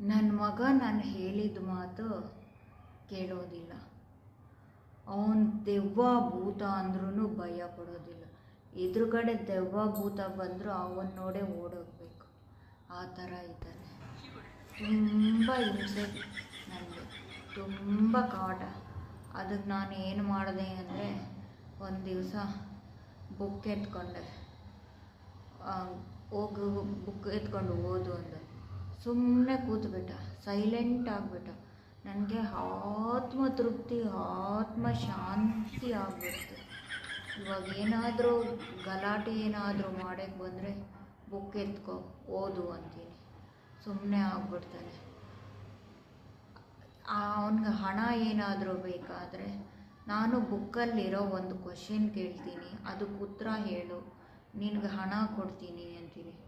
ನನ್ನ ಮಗ ನಾನು ಹೇಳಿದ ಮಾತು ಕೇಳೋದಿಲ್ಲ. ಅವನು ದೆವ್ವ ಭೂತ ಅಂದ್ರೂ ಭಯ ಪಡೋದಿಲ್ಲ. ಎದುರುಗಡೆ ದೆವ್ವ ಭೂತ ಬಂದರೂ ಅವನ್ನ ನೋಡೇ ಓಡೋಗ್ಬೇಕು. ಆ ಥರ ಇದ್ದಾನೆ. ತುಂಬ ಹಿಂಸೆ ನನಗೆ ತುಂಬ ಕಾಟ. ಅದಕ್ಕೆ ನಾನು ಏನು ಮಾಡಿದೆ ಅಂದರೆ ಒಂದು ದಿವಸ ಬುಕ್ ಎತ್ಕೊಂಡೆ. ಹೋಗು, ಬುಕ್ ಎತ್ಕೊಂಡು ಓದು ಅಂದ. ಸುಮ್ಮನೆ ಕೂತ್ಬಿಟ್ಟ. ಸೈಲೆಂಟ್ ಆಗಿಬಿಟ್ಟ. ನನಗೆ ಆತ್ಮ ತೃಪ್ತಿ, ಆತ್ಮ ಶಾಂತಿ ಆಗಿಬಿಡ್ತು. ಇವಾಗ ಏನಾದರೂ ಗಲಾಟೆ ಏನಾದರೂ ಮಾಡೋಕ್ಕೆ ಬಂದರೆ ಬುಕ್ ಎತ್ಕೊ, ಓದು ಅಂತೀನಿ. ಸುಮ್ಮನೆ ಆಗ್ಬಿಡ್ತಾನೆ. ಅವನಿಗೆ ಹಣ ಏನಾದರೂ ಬೇಕಾದರೆ ನಾನು ಬುಕ್ಕಲ್ಲಿರೋ ಒಂದು ಕ್ವಶನ್ ಕೇಳ್ತೀನಿ. ಅದಕ್ಕೆ ಉತ್ತರ ಹೇಳು. ನಿನಗೆ ಹಣ ಕೊಡ್ತೀನಿ ಅಂತೀನಿ.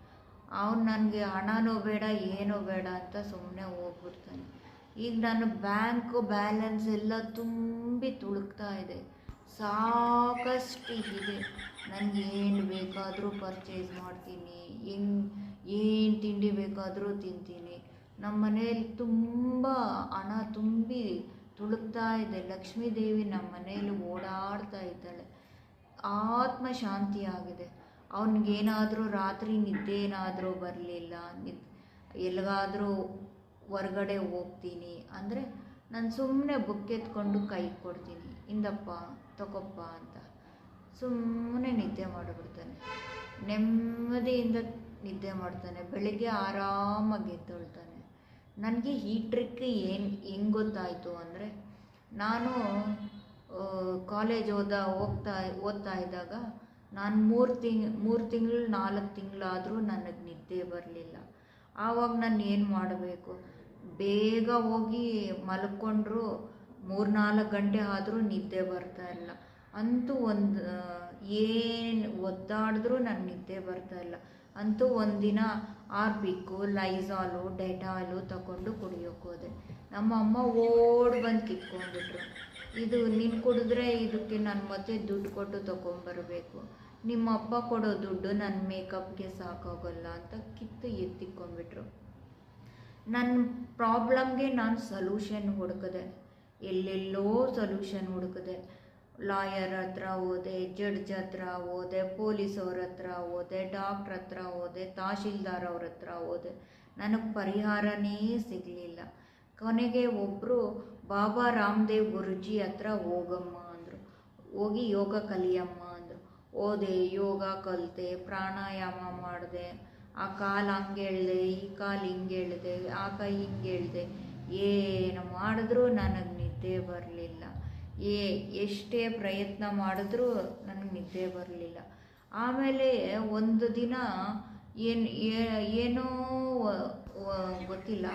ಅವನು ನನಗೆ ಹಣನೂ ಬೇಡ, ಏನೂ ಬೇಡ ಅಂತ ಸುಮ್ಮನೆ ಹೋಗ್ಬಿಡ್ತಾನೆ. ಈಗ ನಾನು ಬ್ಯಾಂಕು ಬ್ಯಾಲೆನ್ಸ್ ಎಲ್ಲ ತುಂಬಿ ತುಳುಕ್ತಾ ಇದೆ. ಸಾಕಷ್ಟು ಇದೆ. ನನಗೆ ಏನು ಬೇಕಾದರೂ ಪರ್ಚೇಸ್ ಮಾಡ್ತೀನಿ. ಹೆಂಗ್ ಏನು ತಿಂಡಿ ಬೇಕಾದರೂ ತಿಂತೀನಿ. ನಮ್ಮ ಮನೇಲಿ ತುಂಬ ಹಣ ತುಂಬಿ ತುಳುಕ್ತಾ ಇದೆ. ಲಕ್ಷ್ಮೀ ದೇವಿ ನಮ್ಮ ಮನೇಲಿ ಓಡಾಡ್ತಾ ಇದ್ದಾಳೆ. ಆತ್ಮ ಶಾಂತಿ ಆಗಿದೆ. ಅವನಿಗೇನಾದರೂ ರಾತ್ರಿ ನಿದ್ದೆ ಏನಾದರೂ ಬರಲಿಲ್ಲ, ನಿದ್ ಎಲ್ಲಿಗಾದರೂ ಹೊರ್ಗಡೆ ಹೋಗ್ತೀನಿ ಅಂದರೆ ನಾನು ಸುಮ್ಮನೆ ಬುಕ್ ಎತ್ಕೊಂಡು ಕೈ ಕೊಡ್ತೀನಿ ಇಂದಪ್ಪ ತಗೊಪ್ಪ ಅಂತ. ಸುಮ್ಮನೆ ನಿದ್ದೆ ಮಾಡಿಬಿಡ್ತಾನೆ. ನೆಮ್ಮದಿಯಿಂದ ನಿದ್ದೆ ಮಾಡ್ತಾನೆ. ಬೆಳಿಗ್ಗೆ ಆರಾಮಾಗಿ ಎದ್ದೊಳ್ತಾನೆ. ನನಗೆ ಈ ಟ್ರಿಕ್ ಏನು, ಹೆಂಗೆ ಗೊತ್ತಾಯಿತು ಅಂದರೆ, ನಾನು ಕಾಲೇಜ್ ಓದ ಹೋಗ್ತಾ, ಓದ್ತಾ ಇದ್ದಾಗ ನಾನು ಮೂರು ತಿಂಗ್, ಮೂರು ತಿಂಗಳು, ನಾಲ್ಕು ತಿಂಗಳಾದರೂ ನನಗೆ ನಿದ್ದೆ ಬರಲಿಲ್ಲ. ಆವಾಗ ನಾನು ಏನು ಮಾಡಬೇಕು? ಬೇಗ ಹೋಗಿ ಮಲ್ಕೊಂಡ್ರು ಮೂರು ನಾಲ್ಕು ಗಂಟೆ ಆದರೂ ನಿದ್ದೆ ಬರ್ತಾ ಇಲ್ಲ. ಅಂತೂ ಒಂದು ಏನು ಒದ್ದಾಡಿದ್ರೂ ನಾನು ನಿದ್ದೆ ಬರ್ತಾ ಇಲ್ಲ. ಅಂತೂ ಒಂದಿನ ಆರ್ಬಿಕ್ಕು ಲೈಸಾಲು, ಡೆಟಾಲು ತಗೊಂಡು ಕುಡಿಯೋಕೆ ಹೋದೆ. ನಮ್ಮ ಅಮ್ಮ ಓಡ್ ಬಂದು ಕಿತ್ಕೊಂಡ್ಬಿಟ್ರು. ಇದು ನೀನು ಕುಡಿದ್ರೆ ಇದಕ್ಕೆ ನಾನು ಮತ್ತೆ ದುಡ್ಡು ಕೊಟ್ಟು ತೊಗೊಂಬರ್ಬೇಕು ನಿಮ್ಮ ಅಪ್ಪ ಕೊಡೋ ದುಡ್ಡು ನನ್ನ ಮೇಕಪ್ಗೆ ಸಾಕಾಗಲ್ಲ ಅಂತ ಕಿತ್ತು ಎತ್ತಿಕೊಂಡ್ಬಿಟ್ರು. ನನ್ನ ಪ್ರಾಬ್ಲಮ್ಗೆ ನಾನು ಸೊಲ್ಯೂಷನ್ ಹುಡುಕಿದೆ. ಎಲ್ಲೆಲ್ಲೋ ಸೊಲ್ಯೂಷನ್ ಹುಡುಕಿದೆ. ಲಾಯರ್ ಹತ್ರ ಹೋದೆ, ಜಡ್ಜ್ ಹತ್ರ ಹೋದೆ ಪೊಲೀಸ್ ಅವ್ರ ಹತ್ರ ಹೋದೆ, ಡಾಕ್ಟ್ರ್ ಹತ್ರ ಹೋದೆ, ತಹಶೀಲ್ದಾರ್ ಅವ್ರ ಹತ್ರ ಹೋದೆ. ನನಗೆ ಪರಿಹಾರನೇ ಸಿಗಲಿಲ್ಲ. ಕೊನೆಗೆ ಒಬ್ಬರು ಬಾಬಾ ರಾಮದೇವ್ ಗುರುಜಿ ಹತ್ರ ಹೋಗಮ್ಮ ಅಂದರು. ಹೋಗಿ ಯೋಗ ಕಲಿಯಮ್ಮ ಹೋದೆ ಯೋಗ ಕಲಿತೆ, ಪ್ರಾಣಾಯಾಮ ಮಾಡಿದೆ, ಆ ಕಾಲು ಹಂಗೆ ಎಳ್ದೆ, ಈ ಕಾಲು ಹಿಂಗೆ ಎಳ್ದೆ, ಆ ಕೈ ಹಿಂಗೆ ಎಳ್ದೆ, ಏನು ಮಾಡಿದ್ರೂ ನನಗೆ ನಿದ್ದೆ ಬರಲಿಲ್ಲ. ಏ ಎಷ್ಟೇ ಪ್ರಯತ್ನ ಮಾಡಿದ್ರೂ ನನಗೆ ನಿದ್ದೆ ಬರಲಿಲ್ಲ. ಆಮೇಲೆ ಒಂದು ದಿನ ಏನು ಏನೋ ಗೊತ್ತಿಲ್ಲ,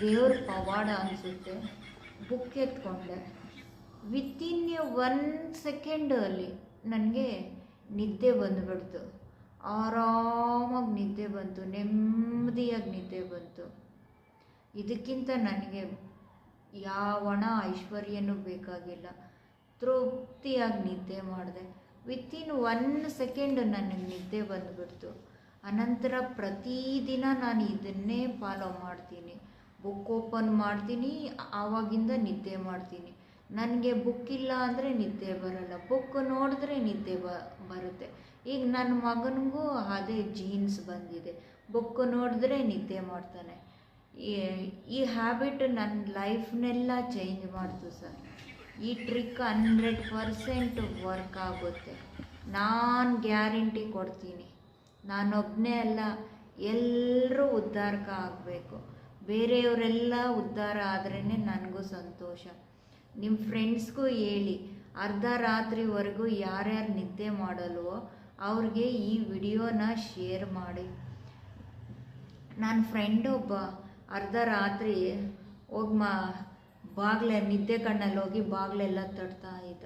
ದೇವ್ರ ಪವಾಡ ಅನಿಸುತ್ತೆ, ಬುಕ್ ಎತ್ಕೊಂಡೆ. ವಿತಿನ್ ಎ ಒನ್ ಸೆಕೆಂಡಲ್ಲಿ ನನಗೆ ನಿದ್ದೆ ಬಂದುಬಿಡ್ತು ಆರಾಮಾಗಿ ನಿದ್ದೆ ಬಂತು, ನೆಮ್ಮದಿಯಾಗಿ ನಿದ್ದೆ ಬಂತು. ಇದಕ್ಕಿಂತ ನನಗೆ ಯಾವಣ ಐಶ್ವರ್ಯನೂ ಬೇಕಾಗಿಲ್ಲ. ತೃಪ್ತಿಯಾಗಿ ನಿದ್ದೆ ಮಾಡಿದೆ. ವಿತಿನ್ ಒನ್ ಸೆಕೆಂಡ್ ನನಗೆ ನಿದ್ದೆ ಬಂದುಬಿಡ್ತು ಅನಂತರ ಪ್ರತಿದಿನ ನಾನು ಇದನ್ನೇ ಫಾಲೋ ಮಾಡ್ತೀನಿ. ಬುಕ್ ಓಪನ್ ಮಾಡ್ತೀನಿ, ಆವಾಗಿಂದ ನಿದ್ದೆ ಮಾಡ್ತೀನಿ. ನನಗೆ ಬುಕ್ ಇಲ್ಲ ಅಂದರೆ ನಿದ್ದೆ ಬರಲ್ಲ. ಬುಕ್ ನೋಡಿದ್ರೆ ನಿದ್ದೆ ಬ, ಬರುತ್ತೆ. ಈಗ ನನ್ನ ಮಗನಿಗೂ ಅದೇ ಜೀನ್ಸ್ ಬಂದಿದೆ. ಬುಕ್ ನೋಡಿದ್ರೆ ನಿದ್ದೆ ಮಾಡ್ತಾನೆ. ಈ- ಹ್ಯಾಬಿಟ್ ನನ್ನ ಲೈಫ್ನೆಲ್ಲ ಚೇಂಜ್ ಮಾಡ್ತು ಸರ್. ಈ ಟ್ರಿಕ್ ಹಂಡ್ರೆಡ್ ಪರ್ಸೆಂಟ್ ವರ್ಕ್ ಆಗುತ್ತೆ. ನಾನು ಗ್ಯಾರಂಟಿ ಕೊಡ್ತೀನಿ. ನಾನೊಬ್ಬನೇ ಅಲ್ಲ ಎಲ್ಲರೂ ಉದ್ಧಾರಕ ಆಗಬೇಕು. ಬೇರೆಯವರೆಲ್ಲ ಉದ್ಧಾರ ಆದ್ರೇ ನನಗೂ ಸಂತೋಷ. ನಿಮ್ಮ ಫ್ರೆಂಡ್ಸ್ಗೂ ಹೇಳಿ, ಅರ್ಧ ರಾತ್ರಿವರೆಗೂ ಯಾರ್ಯಾರು ನಿದ್ದೆ ಮಾಡಲ್ವೋ ಅವ್ರಿಗೆ ಈ ವಿಡಿಯೋನ ಶೇರ್ ಮಾಡಿ. ನನ್ನ ಫ್ರೆಂಡ್ ಒಬ್ಬ, ಅರ್ಧ ರಾತ್ರಿ ಹೋಗಿ ಮಾ, ಬಾಗ್ಲೆ, ನಿದ್ದೆ ಕಣ್ಣಲ್ಲಿ ಹೋಗಿ ಬಾಗ್ಲೆಲ್ಲ ತಡ್ತಾ ಇದ್ದ.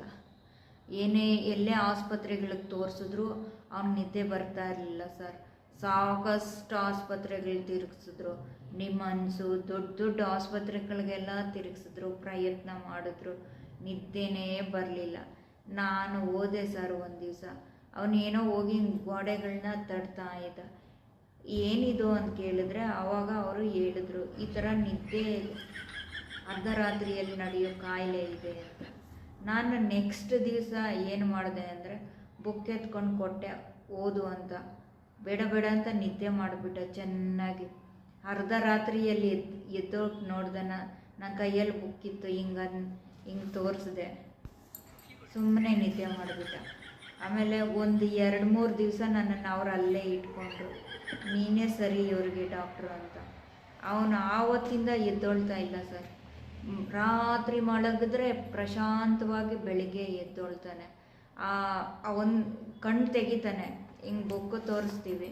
ಏನೇ, ಎಲ್ಲೇ ಆಸ್ಪತ್ರೆಗಳಿಗೆ ತೋರಿಸಿದ್ರು ಅವ್ನು ನಿದ್ದೆ ಬರ್ತಾ ಇರಲಿಲ್ಲ ಸರ್. ಸಾಕಷ್ಟು ಆಸ್ಪತ್ರೆಗಳು ತಿರುಗಿಸಿದ್ರು. ನಿಮ್ಮನ್ಸು ದೊಡ್ಡ ದೊಡ್ಡ ಆಸ್ಪತ್ರೆಗಳಿಗೆಲ್ಲ ತಿರುಗಿಸಿದ್ರು, ಪ್ರಯತ್ನ ಮಾಡಿದ್ರು. ನಿದ್ದೆನೇ ಬರಲಿಲ್ಲ. ನಾನು ಓದೆ ಸರ್ ಒಂದು ದಿವಸ. ಅವನೇನೋ ಹೋಗಿ ಗೋಡೆಗಳನ್ನ ತಡ್ತಾ ಇದ್ದ. ಏನಿದು ಅಂತ ಕೇಳಿದ್ರೆ ಆವಾಗ ಅವರು ಹೇಳಿದ್ರು, ಈ ಥರ ನಿದ್ದೆ ಅರ್ಧರಾತ್ರಿಯಲ್ಲಿ ನಡೆಯೋ ಕಾಯಿಲೆ ಇದೆ ಅಂತ. ನಾನು ನೆಕ್ಸ್ಟ್ ದಿವಸ ಏನು ಮಾಡಿದೆ ಅಂದರೆ, ಬುಕ್ ಎತ್ಕೊಂಡು ಕೊಟ್ಟೆ, ಓದು ಅಂತ. ಬೇಡ ಬೇಡ ಅಂತ ನಿದ್ದೆ ಮಾಡಿಬಿಟ್ಟೆ, ಚೆನ್ನಾಗಿ. ಅರ್ಧ ರಾತ್ರಿಯಲ್ಲಿ ಎದ್ದು ಎದ್ದೋಗಿ ನೋಡ್ದೆ ನನ್ನ ಕೈಯಲ್ಲಿ ಬುಕ್ ಇತ್ತು ಹಿಂಗೆ ಹಿಂಗೆ ತೋರಿಸಿದೆ. ಸುಮ್ಮನೆ ನಿದ್ದೆ ಮಾಡಿಬಿಟ್ಟ. ಆಮೇಲೆ ಒಂದು ಎರಡು ಮೂರು ದಿವಸ ನನ್ನನ್ನು ಅವ್ರು ಅಲ್ಲೇ ಇಟ್ಕೊಂಡ್ರು ನೀನೇ ಸರಿ ಇವ್ರಿಗೆ ಡಾಕ್ಟ್ರು ಅಂತ. ಅವನು ಆವತ್ತಿಂದ ಎದ್ದೊಳ್ತಾ ಇಲ್ಲ ಸರ್. ರಾತ್ರಿ ಮಲಗಿದ್ರೆ ಪ್ರಶಾಂತವಾಗಿ ಬೆಳಿಗ್ಗೆ ಎದ್ದೊಳ್ತಾನೆ. ಅವನ್ ಕಣ್ಣು ತೆಗಿತಾನೆ. ಹಿಂಗೆ ಬೊಕ್ಕು ತೋರಿಸ್ತೀವಿ.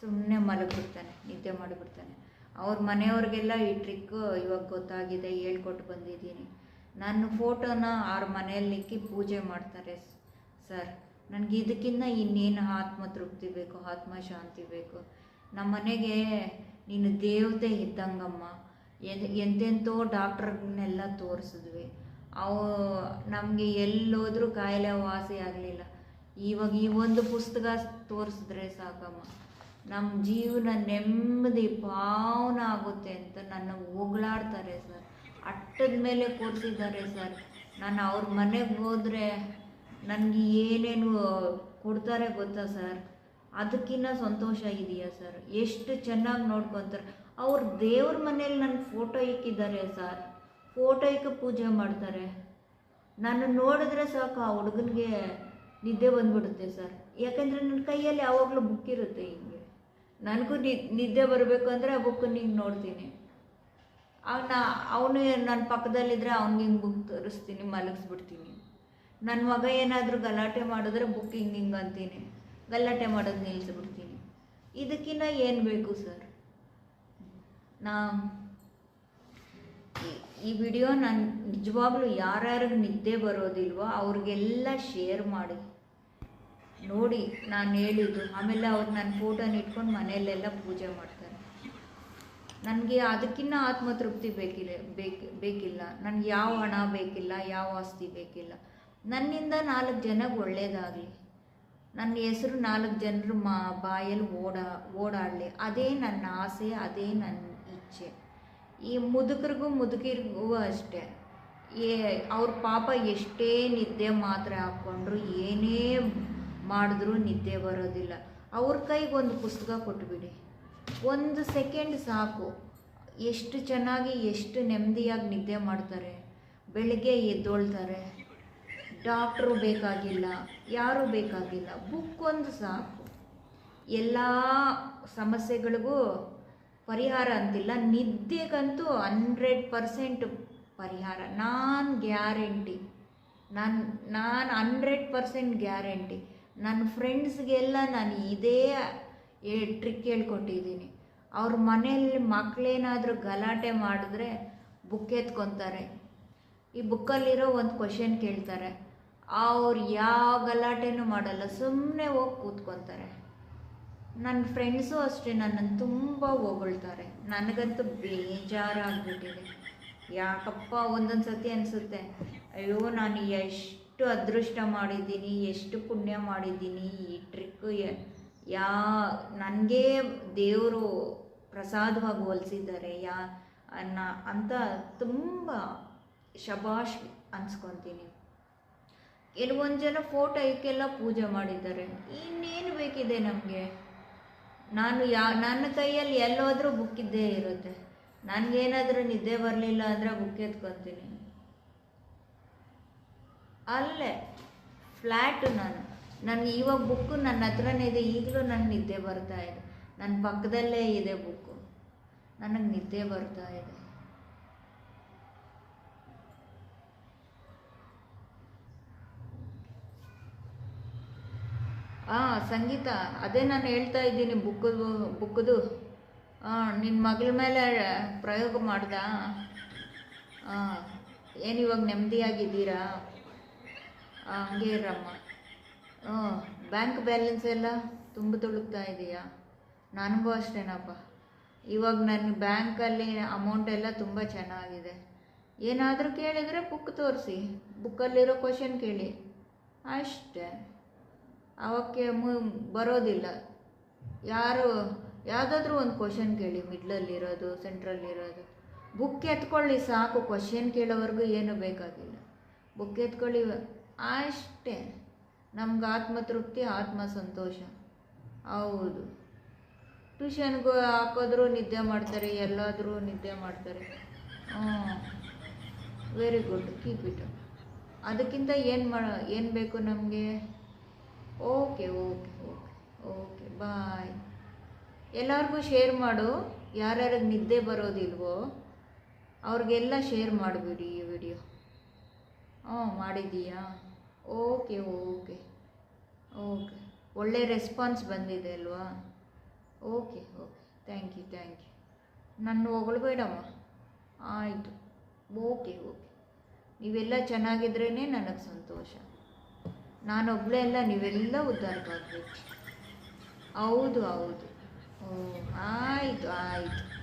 ಸುಮ್ಮನೆ ಮಲಗಿಬಿಡ್ತಾನೆ, ನಿದ್ದೆ ಮಾಡಿಬಿಡ್ತಾನೆ. ಅವ್ರ ಮನೆಯವ್ರಿಗೆಲ್ಲ ಈ ಟ್ರಿಕ್ ಇವಾಗ ಗೊತ್ತಾಗಿದೆ ಹೇಳ್ಕೊಟ್ಟು ಬಂದಿದ್ದೀನಿ. ನನ್ನ ಫೋಟೋನ ಅವ್ರ ಮನೆಯಲ್ಲಿ ಇಕ್ಕಿ ಪೂಜೆ ಮಾಡ್ತಾರೆ ಸರ್. ನನಗೆ ಇದಕ್ಕಿಂತ ಇನ್ನೇನು ಆತ್ಮ ತೃಪ್ತಿ ಬೇಕು ಆತ್ಮ ಶಾಂತಿ ಬೇಕು? ನಮ್ಮ ಮನೆಗೆ ನೀನು ದೇವತೆ ಇದ್ದಂಗಮ್ಮ. ಎಂತೆಂಥೋ ಡಾಕ್ಟ್ರನ್ನೆಲ್ಲ ತೋರಿಸಿದ್ವಿ. ಅವು ನಮಗೆ ಎಲ್ಲೋದ್ರೂ ಕಾಯಿಲೆ ವಾಸಿ ಆಗಲಿಲ್ಲ. ಇವಾಗ ಈ ಒಂದು ಪುಸ್ತಕ ತೋರಿಸಿದ್ರೆ ಸಾಕಮ್ಮ. ನಮ್ಮ ಜೀವನ ನೆಮ್ಮದಿ ಪಾವನ ಆಗುತ್ತೆ ಅಂತ ನನ್ನ ಹೋಗ್ಲಾಡ್ತಾರೆ ಸರ್. ಅಟ್ಟದ ಮೇಲೆ ಕೂರಿಸಿದ್ದಾರೆ ಸರ್. ನಾನು ಅವ್ರ ಮನೆಗೆ ಹೋದರೆ ನನಗೆ ಏನೇನು ಕೊಡ್ತಾರೆ ಗೊತ್ತಾ ಸರ್? ಅದಕ್ಕಿಂತ ಸಂತೋಷ ಇದೆಯಾ ಸರ್? ಎಷ್ಟು ಚೆನ್ನಾಗಿ ನೋಡ್ಕೊತಾರೆ. ಅವ್ರ ದೇವ್ರ ಮನೇಲಿ ನನ್ನ ಫೋಟೋ ಇಕ್ಕಿದ್ದಾರೆ ಸರ್. ಫೋಟೋ ಇಕ್ಕ ಪೂಜೆ ಮಾಡ್ತಾರೆ. ನಾನು ನೋಡಿದ್ರೆ ಸಾಕು ಆ ಹುಡುಗನಿಗೆ ನಿದ್ದೆ ಬಂದ್ಬಿಡುತ್ತೆ ಸರ್. ಯಾಕಂದರೆ ನನ್ನ ಕೈಯಲ್ಲಿ ಯಾವಾಗಲೂ ಬುಕ್ ಇರುತ್ತೆ ಹಿಂಗೆ. ನನಗೂ ನಿದ್ದೆ ಬರಬೇಕು ಅಂದರೆ ಆ ಬುಕ್ಕನ್ನು ಹಿಂಗೆ ನೋಡ್ತೀನಿ. ಅವನ, ಅವನು ನನ್ನ ಪಕ್ಕದಲ್ಲಿದ್ದರೆ ಅವ್ನಿಗೆ ಹಿಂಗೆ ಬುಕ್ ತೋರಿಸ್ತೀನಿ, ಮಲಗಿಸ್ಬಿಡ್ತೀನಿ. ನನ್ನ ಮಗ ಏನಾದರೂ ಗಲಾಟೆ ಮಾಡಿದ್ರೆ ಬುಕ್ ಹಿಂಗೆ ಹಿಂಗೆ ಅಂತೀನಿ. ಗಲಾಟೆ ಮಾಡೋದು ನಿಲ್ಲಿಸ್ಬಿಡ್ತೀನಿ ಇದಕ್ಕಿಂತ ಏನು ಬೇಕು ಸರ್ ನಾ ಈ ವಿಡಿಯೋ ನಾನು ನಿಜವಾಗ್ಲೂ ಯಾರ್ಯಾರಿಗೆ ನಿದ್ದೆ ಬರೋದಿಲ್ವೋ ಅವ್ರಿಗೆಲ್ಲ ಶೇರ್ ಮಾಡಿ. ನೋಡಿ ನಾನು ಹೇಳಿದ್ದು. ಆಮೇಲೆ ಅವ್ರು ನನ್ನ ಫೋಟೋನ ಇಟ್ಕೊಂಡು ಮನೆಯಲ್ಲೆಲ್ಲ ಪೂಜೆ ಮಾಡ್ತಾರೆ. ನನಗೆ ಅದಕ್ಕಿಂತ ಆತ್ಮತೃಪ್ತಿ ಬೇಕಿಲ್ಲ, ಬೇಕು, ಬೇಕಿಲ್ಲ. ನನಗೆ ಯಾವ ಹಣ ಬೇಕಿಲ್ಲ, ಯಾವ ಆಸ್ತಿ ಬೇಕಿಲ್ಲ. ನನ್ನಿಂದ ನಾಲ್ಕು ಜನಕ್ಕೆ ಒಳ್ಳೇದಾಗಲಿ. ನನ್ನ ಹೆಸರು ನಾಲ್ಕು ಜನರ ಮಾ, ಬಾಯಲ್ಲಿ ಓಡಾ, ಓಡಾಡಲಿ. ಅದೇ ನನ್ನ ಆಸೆ, ಅದೇ ನನ್ನ ಇಚ್ಛೆ. ಈ ಮುದುಕರಿಗೂ ಮುದುಕಿರಿಗೂ ಅಷ್ಟೇ. ಏ, ಅವ್ರ ಪಾಪ ಎಷ್ಟೇ ನಿದ್ದೆ ಮಾತ್ರೆ ಹಾಕ್ಕೊಂಡ್ರು ಏನೇ ಮಾಡಿದ್ರೂ ನಿದ್ದೆ ಬರೋದಿಲ್ಲ. ಅವ್ರ ಕೈಗೆ ಒಂದು ಪುಸ್ತಕ ಕೊಟ್ಬಿಡಿ. ಒಂದು ಸೆಕೆಂಡ್ ಸಾಕು. ಎಷ್ಟು ಚೆನ್ನಾಗಿ, ಎಷ್ಟು ನೆಮ್ಮದಿಯಾಗಿ ನಿದ್ದೆ ಮಾಡ್ತಾರೆ. ಬೆಳಗ್ಗೆ ಎದ್ದೊಳ್ತಾರೆ. ಡಾಕ್ಟ್ರು ಬೇಕಾಗಿಲ್ಲ, ಯಾರೂ ಬೇಕಾಗಿಲ್ಲ. ಬುಕ್ ಒಂದು ಸಾಕು. ಎಲ್ಲ ಸಮಸ್ಯೆಗಳಿಗೂ ಪರಿಹಾರ ಅಂತಿಲ್ಲ. ನಿದ್ದೆಗಂತೂ ಹಂಡ್ರೆಡ್ ಪರ್ಸೆಂಟ್ ಪರಿಹಾರ. ನಾನು ಗ್ಯಾರಂಟಿ. ನಾನು ನಾನು ಹಂಡ್ರೆಡ್ ಪರ್ಸೆಂಟ್ ಗ್ಯಾರಂಟಿ. ನನ್ನ ಫ್ರೆಂಡ್ಸ್ಗೆಲ್ಲ ನಾನು ಇದೇ ಟ್ರಿಕ್ ಹೇಳ್ಕೊಟ್ಟಿದ್ದೀನಿ. ಅವ್ರ ಮನೆಯಲ್ಲಿ ಮಕ್ಕಳೇನಾದರೂ ಗಲಾಟೆ ಮಾಡಿದ್ರೆ ಬುಕ್ ಎತ್ಕೊತಾರೆ. ಈ ಬುಕ್ಕಲ್ಲಿರೋ ಒಂದು ಕ್ವಶನ್ ಕೇಳ್ತಾರೆ. ಅವ್ರು ಯಾವ ಗಲಾಟೆನೂ ಮಾಡಲ್ಲ ಸುಮ್ಮನೆ ಹೋಗಿ ಕೂತ್ಕೊತಾರೆ. ನನ್ನ ಫ್ರೆಂಡ್ಸು ಅಷ್ಟೇ ನನ್ನನ್ನು ತುಂಬ ಹೊಗಳ್ತಾರೆ. ನನಗಂತೂ ಬೇಜಾರಾಗ್ಬಿಟ್ಟಿದೆ. ಯಾಕಪ್ಪ ಒಂದೊಂದು ಸತಿ ಅನಿಸುತ್ತೆ, ಅಯ್ಯೋ, ನಾನು ಎಷ್ಟು ಅದೃಷ್ಟ ಮಾಡಿದ್ದೀನಿ, ಎಷ್ಟು ಪುಣ್ಯ ಮಾಡಿದ್ದೀನಿ, ಈ ಟ್ರಿಕ್ಕು ಯಾ, ನನಗೆ ದೇವರು ಪ್ರಸಾದವಾಗಿ ಹೋಲಿಸಿದ್ದಾರೆ, ಯಾ, ಅನ್ನ ಅಂತ ತುಂಬ ಶಬಾಷ್ ಅನ್ಸ್ಕೊತೀನಿ. ಕೆಲವೊಂದು ಜನ ಫೋಟೋ ಪೂಜೆ ಮಾಡಿದ್ದಾರೆ. ಇನ್ನೇನು ಬೇಕಿದೆ ನಮಗೆ? ನಾನು ಯಾ, ನನ್ನ ಕೈಯಲ್ಲಿ ಎಲ್ಲೋದ್ರೂ ಬುಕ್ ಇದ್ದೇ ಇರುತ್ತೆ. ನನಗೇನಾದರೂ ನಿದ್ದೆ ಬರಲಿಲ್ಲ ಅಂದರೆ ಬುಕ್ ಎತ್ಕೊತೀನಿ. ಅಲ್ಲೇ ಫ್ಲ್ಯಾಟು ನಾನು. ನನಗೆ ಇವಾಗ ಬುಕ್ಕು ನನ್ನ ಹತ್ರನೇ ಇದೆ, ಈಗಲೂ ನನಗೆ ನಿದ್ದೆ ಬರ್ತಾ ಇದೆ. ನನ್ನ ಪಕ್ಕದಲ್ಲೇ ಇದೆ ಬುಕ್ಕು ನನಗೆ ನಿದ್ದೆ ಬರ್ತಾ ಇದೆ. ಹಾಂ ಸಂಗೀತ, ಅದೇ ನಾನು ಹೇಳ್ತಾ ಇದ್ದೀನಿ ಬುಕ್ಕದು ಬುಕ್ಕದು ಹಾಂ ನಿನ್ನ ಮಗಳ ಮೇಲೆ ಪ್ರಯೋಗ ಮಾಡ್ದ? ಹಾಂ ಏನು ಇವಾಗ ನೆಮ್ಮದಿಯಾಗಿದ್ದೀರಾ? ಹಂಗೆ ಇರಮ್ಮ ಹ್ಞೂ ಬ್ಯಾಂಕ್ ಬ್ಯಾಲೆನ್ಸ್ ಎಲ್ಲ ತುಂಬ ತುಳುಕ್ತಾ ಇದೆಯಾ? ನನಗೂ ಅಷ್ಟೇನಪ್ಪ. ಇವಾಗ ನನ್ನ ಬ್ಯಾಂಕಲ್ಲಿ ಅಮೌಂಟ್ ಎಲ್ಲ ತುಂಬ ಚೆನ್ನಾಗಿದೆ. ಏನಾದರೂ ಕೇಳಿದರೆ ಬುಕ್ ತೋರಿಸಿ. ಬುಕ್ಕಲ್ಲಿರೋ ಕ್ವಶನ್ ಕೇಳಿ. ಅಷ್ಟೇ. ಅವಕ್ಕೆ ಮು, ಬರೋದಿಲ್ಲ. ಯಾರು, ಯಾವುದಾದ್ರೂ ಒಂದು ಕ್ವಶನ್ ಕೇಳಿ. ಮಿಡ್ಲಲ್ಲಿರೋದು ಸೆಂಟ್ರಲ್ಲಿರೋದು ಬುಕ್ ಎತ್ಕೊಳ್ಳಿ ಸಾಕು. ಕ್ವಶನ್ ಕೇಳೋವರೆಗೂ ಏನು ಬೇಕಾಗಿಲ್ಲ. ಬುಕ್ ಎತ್ಕೊಳ್ಳಿ. ಅಷ್ಟೇ. ನಮ್ಗೆ ಆತ್ಮತೃಪ್ತಿ ಆತ್ಮ ಸಂತೋಷ ಹೌದು ಟ್ಯೂಷನ್ಗೂ ಹಾಕೋದ್ರೂ ನಿದ್ದೆ ಮಾಡ್ತಾರೆ, ಎಲ್ಲಾದರೂ ನಿದ್ದೆ ಮಾಡ್ತಾರೆ. ಹ್ಞೂ. ವೆರಿ ಗುಡ್ ಕೀಪ್ ಇಟ್ ಅದಕ್ಕಿಂತ ಏನು ಮಾಡ ಏನು ಬೇಕು ನಮಗೆ? Okay okay okay okay bye ಎಲ್ಲರಿಗೂ ಶೇರ್ ಮಾಡು. ಯಾರ್ಯಾರಿಗೆ ನಿದ್ದೆ ಬರೋದಿಲ್ವೋ, ಅವ್ರಿಗೆಲ್ಲ ಶೇರ್ ಮಾಡಿಬಿಡಿ ಈ ವಿಡಿಯೋ ಹ್ಞೂ, ಮಾಡಿದ್ದೀಯಾ? ಓಕೆ ಓಕೆ ಓಕೆ ಒಳ್ಳೆ ರೆಸ್ಪಾನ್ಸ್ ಬಂದಿದೆ ಅಲ್ವಾ? Okay okay thank you thank you ನನ್ನ ಹೊಗಳ್ಬೇಡಮ್ಮ. ಆಯಿತು. ಓಕೆ ಓಕೆ ನೀವೆಲ್ಲ ಚೆನ್ನಾಗಿದ್ರೇ ನನಗೆ ಸಂತೋಷ. ನಾನೊಬ್ಬಳೇ ಅಲ್ಲ, ನೀವೆಲ್ಲ ಉದ್ಧಾರವಾಗಬೇಕು ಹೌದು ಹೌದು. ಓ, ಆಯಿತು ಆಯಿತು.